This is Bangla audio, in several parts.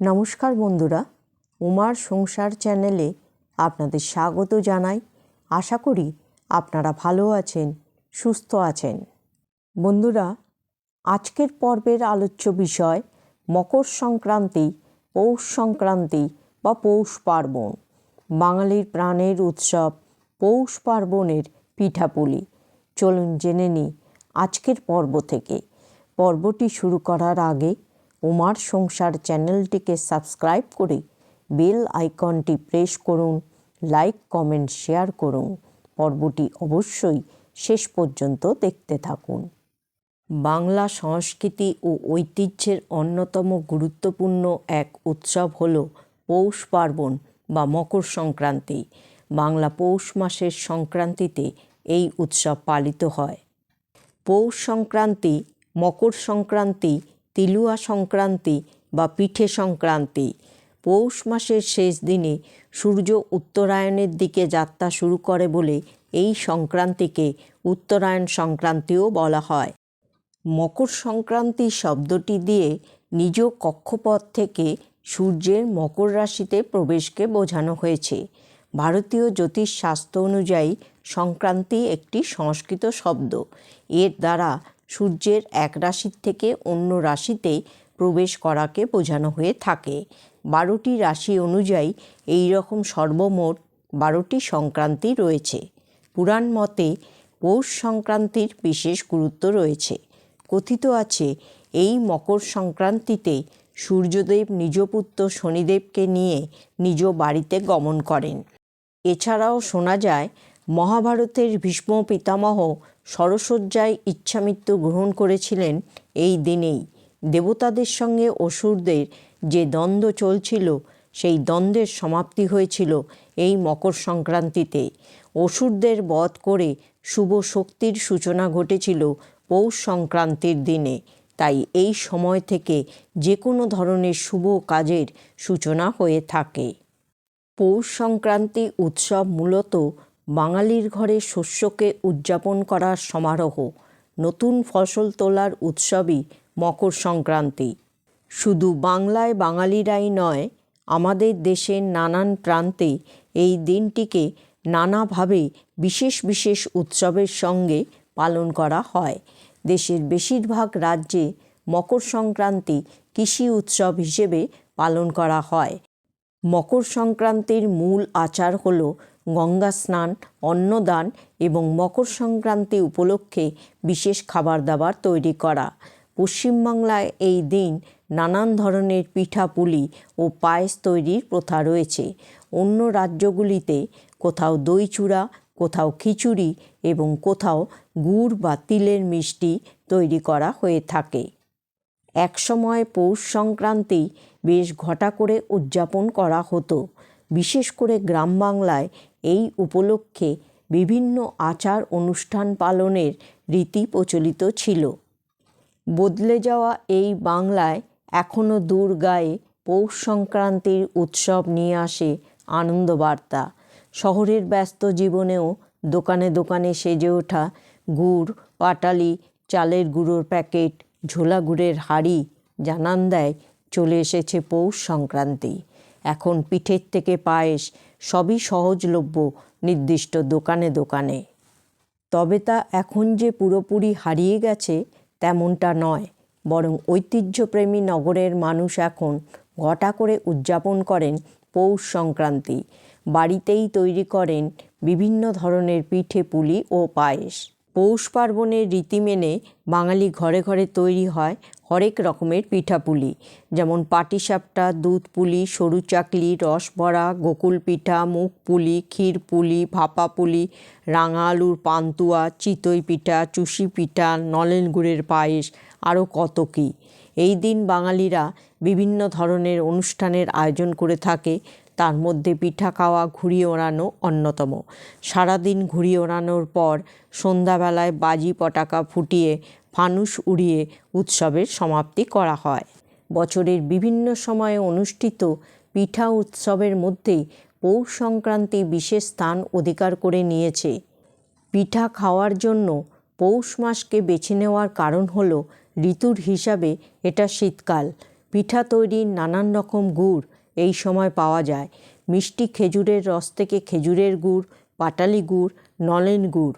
নমস্কার বন্ধুরা, উমার সংসার চ্যানেলে আপনাদের স্বাগত জানাই। আশা করি আপনারা ভালো আছেন, সুস্থ আছেন। বন্ধুরা, আজকের পর্বের আলোচ্য বিষয় মকর সংক্রান্তি, পৌষ সংক্রান্তি বা পৌষ পার্বণ। বাঙালির প্রাণের উৎসব পৌষ পার্বণের পিঠাপুলি। চলুন জেনে নিই আজকের পর্ব থেকে। পর্বটি শুরু করার আগে উমার সংসার চ্যানেলটিকে সাবস্ক্রাইব করে বেল আইকনটি প্রেস করুন, লাইক, কমেন্ট, শেয়ার করুন। পর্বটি অবশ্যই শেষ পর্যন্ত দেখতে থাকুন। বাংলা সংস্কৃতি ও ঐতিহ্যের অন্যতম গুরুত্বপূর্ণ এক উৎসব হল পৌষ পার্বণ বা মকর সংক্রান্তি। বাংলা পৌষ মাসের সংক্রান্তিতে এই উৎসব পালিত হয়। পৌষ সংক্রান্তি, মকর সংক্রান্তি তিলুয়া সংক্রান্তি বা পিঠে সংক্রান্তি। পৌষ মাসের শেষ দিনে সূর্য উত্তরায়ণের দিকে যাত্রা শুরু করে বলে এই সংক্রান্তিকে উত্তরায়ণ সংক্রান্তিও বলা হয়। মকর সংক্রান্তি শব্দটি দিয়ে নিজ কক্ষপথ থেকে সূর্যের মকর রাশিতে প্রবেশকে বোঝানো হয়েছে। ভারতীয় জ্যোতিষ জ্যোতিষশাস্ত্র অনুযায়ী সংক্রান্তি একটি সংস্কৃত শব্দ। এর দ্বারা সূর্যের এক রাশির থেকে অন্য রাশিতে প্রবেশ করাকে বোঝানো হয়ে থাকে। বারোটি রাশি অনুযায়ী এই রকম সর্বমোট বারোটি সংক্রান্তি রয়েছে। পুরাণ মতে পৌষ সংক্রান্তির বিশেষ গুরুত্ব রয়েছে। কথিত আছে, এই মকর সংক্রান্তিতে সূর্যদেব নিজ পুত্র শনিদেবকে নিয়ে নিজ বাড়িতে গমন করেন। এছাড়াও শোনা যায় মহাভারতের ভীষ্ম পিতামহ সরসজ্জায় ইচ্ছামৃত্যু গ্রহণ করেছিলেন এই দিনেই। দেবতাদের সঙ্গে অসুরদের যে দ্বন্দ্ব চলছিল, সেই দ্বন্দ্বের সমাপ্তি হয়েছিল এই মকর সংক্রান্তিতে। অসুরদের বধ করে শুভ শক্তির সূচনা ঘটেছিল পৌষ সংক্রান্তির দিনে। তাই এই সময় থেকে যে কোনো ধরনের শুভ কাজের সূচনা হয়ে থাকে। পৌষ সংক্রান্তি উৎসব মূলত বাঙালির ঘরে শস্যকে উদযাপন করার সমারোহ, নতুন ফসল তোলার উৎসবই মকর সংক্রান্তি। শুধু বাংলায় বাঙালিরাই নয়, আমাদের দেশের নানান প্রান্তে এই দিনটিকে নানাভাবে বিশেষ বিশেষ উৎসবের সঙ্গে পালন করা হয়। দেশের বেশিরভাগ রাজ্যে মকর সংক্রান্তি কৃষি উৎসব হিসেবে পালন করা হয়। মকর সংক্রান্তির মূল আচার হল গঙ্গা স্নান, অন্নদান এবং মকর সংক্রান্তি উপলক্ষে বিশেষ খাবার দাবার তৈরি করা। পশ্চিমবাংলায় এই দিন নানান ধরনের পিঠাপুলি ও পায়েস তৈরির প্রথা রয়েছে। অন্য রাজ্যগুলিতে কোথাও দই চূড়া কোথাও খিচুড়ি এবং কোথাও গুড় বা তিলের মিষ্টি তৈরি করা হয়ে থাকে। একসময় পৌষ সংক্রান্তি বেশ ঘটা করে উদযাপন করা হতো। বিশেষ করে গ্রাম বাংলায় এই উপলক্ষে বিভিন্ন আচার অনুষ্ঠান পালনের রীতি প্রচলিত ছিল। বদলে যাওয়া এই বাংলায় এখনও দূর গায়ে পৌষ সংক্রান্তির উৎসব নিয়ে আসে আনন্দবার্তা। শহরের ব্যস্ত জীবনেও দোকানে দোকানে সেজে ওঠা গুড়, পাটালি, চালের গুঁড়োর প্যাকেট, ঝোলা গুড়ের হাড়ি জানান দেয় চলে এসেছে পৌষ সংক্রান্তি। এখন পিঠের থেকে পায়েস সবই সহজলভ্য নির্দিষ্ট দোকানে দোকানে। তবে তা এখন যে পুরোপুরি হারিয়ে গেছে তেমনটা নয়, বরং ঐতিহ্যপ্রেমী নগরের মানুষ এখন ঘটা করে উদযাপন করেন পৌষ সংক্রান্তি। বাড়িতেই তৈরি করেন বিভিন্ন ধরনের পিঠে পুলি ও পায়েস। পৌষ পার্বণের রীতি মেনে বাঙালি ঘরে ঘরে তৈরি হয় হরেক রকমের পিঠাপুলি। যেমন পাটিসাপটা দুধ পুলি সরু চাকলি রসবড়া গোকুল পিঠা মুখ পুলি ক্ষীর পুলি ভাপা পুলি রাঙা আলুর পান্তুয়া, চিতই পিঠা, চুষি পিঠা, নলেন গুড়ের পায়েস, আরও কত কী। এই দিন বাঙালিরা বিভিন্ন ধরনের অনুষ্ঠানের আয়োজন করে থাকে। তার মধ্যে পিঠা খাওয়া ঘুড়ি ওড়ানো অন্যতম। সারাদিন ঘুড়ি ওড়ানোর পর সন্ধ্যাবেলায় বাজি পটাকা ফুটিয়ে ফানুস উড়িয়ে উৎসবের সমাপ্তি করা হয়। বছরের বিভিন্ন সময়ে অনুষ্ঠিত পিঠা উৎসবের মধ্যে পৌষ সংক্রান্তি বিশেষ স্থান অধিকার করে নিয়েছে। পিঠা খাওয়ার জন্য পৌষ মাসকে বেছে নেওয়ার কারণ হল ঋতুর হিসাবে এটা শীতকাল। পিঠা তৈরির নানান রকম গুড় এই সময় পাওয়া যায়। মিষ্টি খেজুরের রস থেকে খেজুরের গুড়, পাটালি গুড়, নলেন গুড়।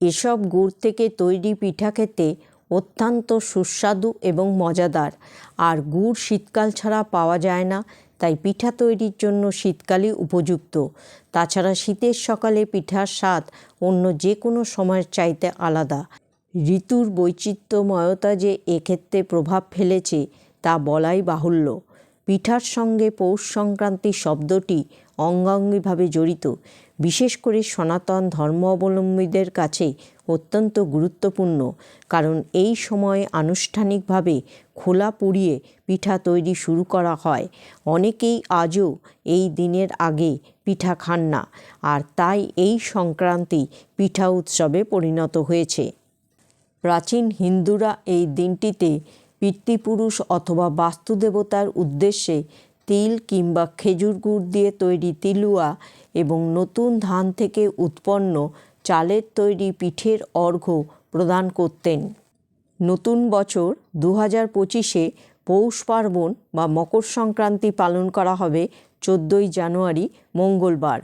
এসব গুড় থেকে তৈরি পিঠা খেতে অত্যন্ত সুস্বাদু এবং মজাদার। আর গুড় শীতকাল ছাড়া পাওয়া যায় না, তাই পিঠা তৈরির জন্য শীতকালই উপযুক্ত। তাছাড়া শীতের সকালে পিঠার স্বাদ অন্য যে কোনো সময়ের চাইতে আলাদা। ঋতুর বৈচিত্র্যময়তা যে এক্ষেত্রে প্রভাব ফেলেছে, তা বলাই বাহুল্য। পিঠার সঙ্গে পৌষ সংক্রান্তি শব্দটি অঙ্গাঙ্গিভাবে জড়িত। বিশেষ করে সনাতন ধর্মাবলম্বীদের কাছে অত্যন্ত গুরুত্বপূর্ণ, কারণ এই সময়ে আনুষ্ঠানিকভাবে খোলা পুড়িয়ে পিঠা তৈরি শুরু করা হয়। অনেকেই আজও এই দিনের আগে পিঠা খান না, আর তাই এই সংক্রান্তি পিঠা উৎসবে পরিণত হয়েছে। প্রাচীন হিন্দুরা এই দিনটিতে পিতৃপুরুষ অথবা বাস্তুদেবতার উদ্দেশ্যে তিল কিংবা খেজুর গুড় দিয়ে তৈরি তিলুয়া এবং নতুন ধান থেকে উৎপন্ন চালের তৈরি পিঠের অর্ঘ্য প্রদান করতেন। নতুন বছর দু হাজার পঁচিশে পৌষ পার্বণ বা মকর সংক্রান্তি পালন করা হবে চোদ্দোই জানুয়ারি, মঙ্গলবার।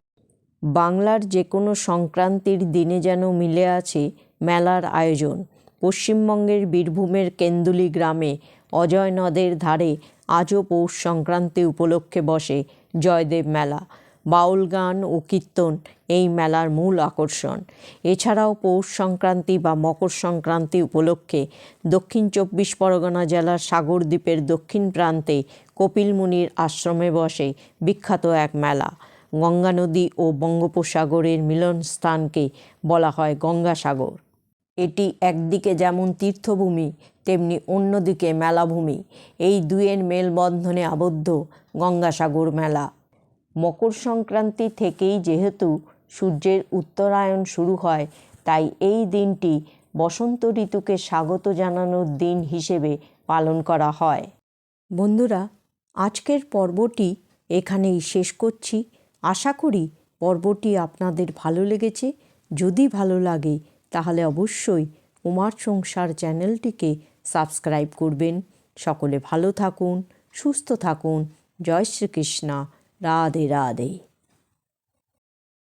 বাংলার যে কোনো সংক্রান্তির দিনে যেন মিলে আছে মেলার আয়োজন। পশ্চিমবঙ্গের বীরভূমের কেন্দুলি গ্রামে অজয় নদের ধারে আজও পৌষ সংক্রান্তি উপলক্ষে বসে জয়দেব মেলা। বাউল গান ও কীর্তন এই মেলার মূল আকর্ষণ। এছাড়াও পৌষ সংক্রান্তি বা মকর সংক্রান্তি উপলক্ষে দক্ষিণ চব্বিশ পরগনা জেলার সাগরদ্বীপের দক্ষিণ প্রান্তে কপিল মুনির আশ্রমে বসে বিখ্যাত এক মেলা। গঙ্গা নদী ও বঙ্গোপসাগরের মিলনস্থানকে বলা হয় গঙ্গাসাগর। এটি একদিকে যেমন তীর্থভূমি, তেমনি অন্যদিকে মেলাভূমি। এই দুয়ের মেলবন্ধনে আবদ্ধ গঙ্গাসাগর মেলা। মকর সংক্রান্তি থেকেই যেহেতু সূর্যের উত্তরায়ণ শুরু হয়, তাই এই দিনটি বসন্ত ঋতুকে স্বাগত জানানোর দিন হিসেবে পালন করা হয়। বন্ধুরা, আজকের পর্বটি এখানেই শেষ করছি। আশা করি পর্বটি আপনাদের ভালো লেগেছে। যদি ভালো লাগে তাহলে অবশ্যই উমার সংসার চ্যানেলটিকে সাবস্ক্রাইব করবেন। সকলে ভালো থাকুন, সুস্থ থাকুন। জয় শ্রীকৃষ্ণ। রাধে রাধে।